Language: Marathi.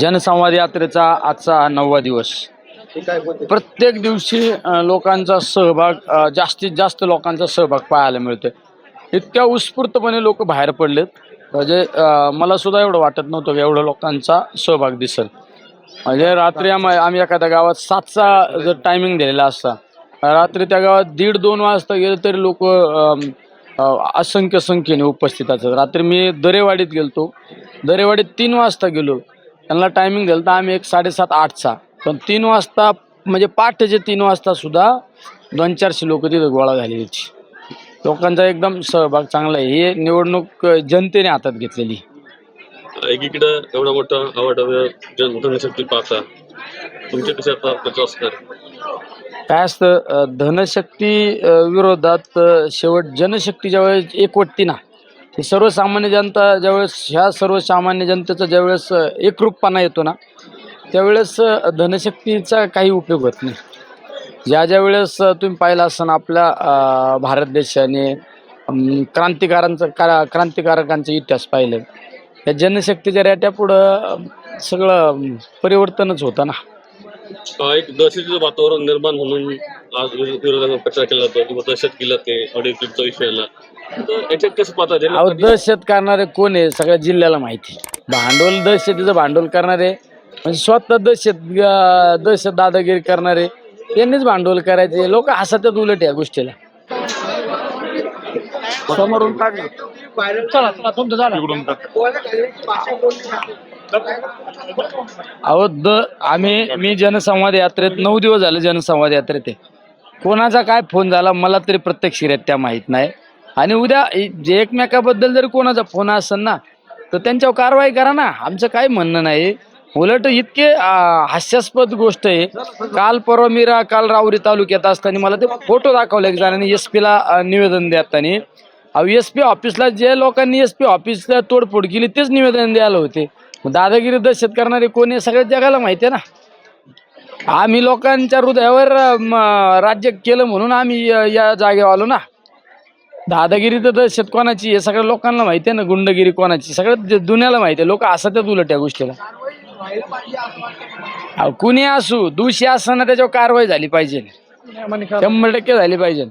जनसंवाद यात्रेचा आजचा नववा दिवस. प्रत्येक दिवशी लोकांचा सहभाग जास्तीत जास्त लोकांचा सहभाग पाहायला मिळतोय. इतक्या उत्स्फूर्तपणे लोक बाहेर पडलेत. म्हणजे मला सुद्धा एवढं वाटत नव्हतं की एवढं लोकांचा सहभाग दिसेल. म्हणजे रात्री आम आम्ही एखाद्या गावात सातचा जर टायमिंग दिलेला असता रात्री त्या गावात दीड दोन वाजता गेले तरी लोक असंख्य संख्येने उपस्थित असतात. रात्री मी दरेवाडीत गेलतो. दरेवाडीत तीन वाजता गेलो. त्यांना टायमिंग दिलं तर आम्ही एक साडेसात आठचा. पण तीन वाजता म्हणजे पहाटेचे तीन वाजता सुद्धा दोन चारशे लोक तिथे गोळा झाली होती. लोकांचा एकदम सहभाग चांगला आहे. हे निवडणूक जनतेने हातात घेतलेली. एकीकडे एवढा मोठा आवाडावर जन जनशक्ती पाहता तुमचे कसे असणार? काय असतं धनशक्ती विरोधात शेवट जनशक्ती ज्यावेळेस एकवटती ना ही सर्वसामान्य जनता ज्यावेळेस ह्या सर्वसामान्य जनतेचा ज्यावेळेस एकरूपपणा येतो ना त्यावेळेस धनशक्तीचा काही उपयोग होत नाही. ज्या ज्या वेळेस तुम्ही पाहिलं असताना आपल्या भारत देशाने क्रांतिकारांचा का क्रांतिकारकांचा इतिहास पाहिलं या जनशक्तीच्या रेट्यापुढं अ, सगळं परिवर्तनच होतं ना. एक दहशतीचं वातावरण निर्माण म्हणून आज विरो- प्रचार केला जातो किंवा दहशत केला ते ऑडिओ क्लिपचा विषय आला याच्यात कसं पाहता अहो दहशत करणारे कोण आहे सगळ्या जिल्ह्याला माहिती. भांडवल दहशतीचं भांडवल करणारे म्हणजे स्वतः दहशत अं, दहशत दादागिरी करणारे त्यांनीच भांडवल करायचे. लोक हसतात उलट या गोष्टीला. समोरून अहो द आम्ही मी जनसंवाद यात्रेत नऊ दिवस झाले जनसंवाद यात्रेत आहे. कोणाचा काय फोन झाला मला तरी प्रत्यक्षरित्या माहीत नाही. आणि उद्या जे एकमेकाबद्दल जर कोणाचा फोन असेल ना तर त्यांच्यावर कारवाई करा ना. आमचं काय म्हणणं नाही. उलट इतके हास्यास्पद गोष्ट आहे. काल परवा मीरा काल राऊरी तालुक्यात असताना मला ते फोटो दाखवले एक जणांनी एस पीला निवेदन देताना. अहो एस पी ऑफिसला जे लोकांनी एस पी ऑफिसला तोडफोड केली तेच निवेदन द्यायला होते. दादागिरी दहशत करणारे कोणी आहे सगळ्या जगाला माहिती आहे ना. आम्ही लोकांच्या हृदयावर राज्य केलं म्हणून आम्ही या जागेवर आलो ना. दादागिरी तर दहशत कोणाची आहे? सगळ्या लोकांना माहिती आहे ना गुंडगिरी कोणाची? सगळ्या दुनियाला माहिती आहे. लोक असतात उलट या गोष्टीला. अहो, कुणी असू दोषी असताना त्याच्यावर कारवाई झाली पाहिजे. शंभर टक्के झाली पाहिजे.